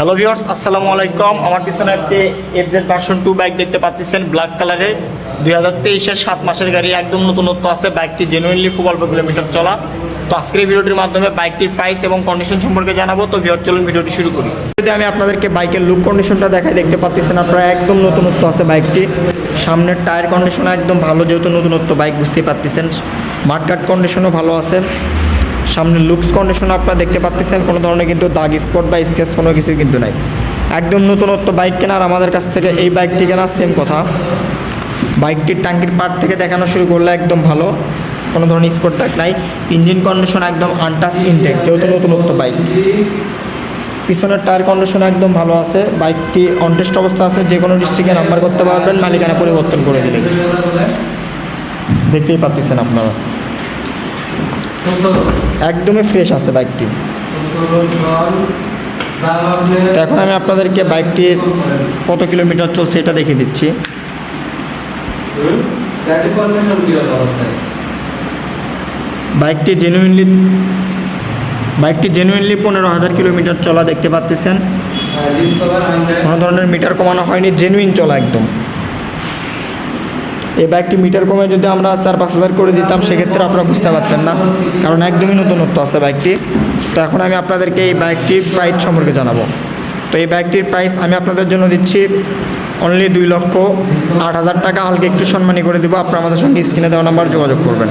Hello viewers আসসালামু আলাইকুম আমার পিছনে একটি এফজেড ভার্সন টু বাইক দেখতে পাচ্ছেন ব্ল্যাক কালারের দুই হাজার তেইশের সাত মাসের গাড়ি, একদম নতুনত্ব আছে। বাইকটি জেনুইনলি খুব অল্প কিলোমিটার চলা। তো আজকের ভিডিওটির মাধ্যমে বাইকটির প্রাইস এবং কন্ডিশন সম্পর্কে জানাব। তো ভিউয়ার চলুন ভিডিওটি শুরু করি। যদি আমি আপনাদেরকে বাইকের লুক কন্ডিশনটা দেখাই, দেখতে পাচ্ছেন আপনারা একদম নতুনত্ব আছে বাইকটি সামনের টায়ার কন্ডিশন একদম ভালো, যেহেতু নতুনত্ব বাইক বুঝতেই পারতেছেন। মাঠকাট কন্ডিশনও ভালো আছে। সামনের লুকস কন্ডিশন আপনারা দেখতে পাচ্ছেন কোনো ধরনের কিন্তু দাগ স্পট বা স্কেচ কোনো কিছুই কিন্তু নাই। একদম নতুনত্ব বাইক কেনার আমাদের কাছ থেকে এই বাইকটি কেনার সেম কথা। বাইকটির ট্যাঙ্কির পার্ট থেকে দেখানো শুরু করলে একদম ভালো, কোনো ধরনের স্পট দাগ নাই। ইঞ্জিন কন্ডিশন একদম আনটাচ ইনটেক যেহেতু নতুনত্ব বাইক পিছনের টায়ার কন্ডিশন একদম ভালো আছে বাইকটি অনটেস্ট অবস্থা আছে, যে কোনো ডিস্ট্রিক্টে নাম্বার করতে পারবেন, মালিকানা পরিবর্তন করে দিলে দেখতেই পাচ্ছেন আপনারা। একদমই ফ্রেশ আছে বাইকটি এখন আমি আপনাদেরকে বাইকটির কত কিলোমিটার চলছে এটা দেখিয়ে দিচ্ছি। বাইকটি জেনুইনলি বাইকটি জেনুইনলি পনেরো হাজার কিলোমিটার চলা দেখতে পাচ্ছেন কোনো ধরনের মিটার কমানো হয়নি জেনুইন চলা একদম। এই বাইকটি মিটার কমে যদি আমরা চার, পাঁচ হাজার করে দিতাম, সেক্ষেত্রে আপনারা বুঝতে পারতেন না। কারণ একদমই নতুনত্ব আছে বাইকটি তো এখন আমি আপনাদেরকে এই বাইকটির প্রাইস সম্পর্কে জানাব। তো এই বাইকটির প্রাইস আমি আপনাদের জন্য দিচ্ছি অনলি দুই লক্ষ আট হাজার টাকা। হালকা একটু সম্মানী করে দেবো। আপনারা আমাদের সঙ্গে স্ক্রিনে দেওয়া নাম্বার যোগাযোগ করবেন।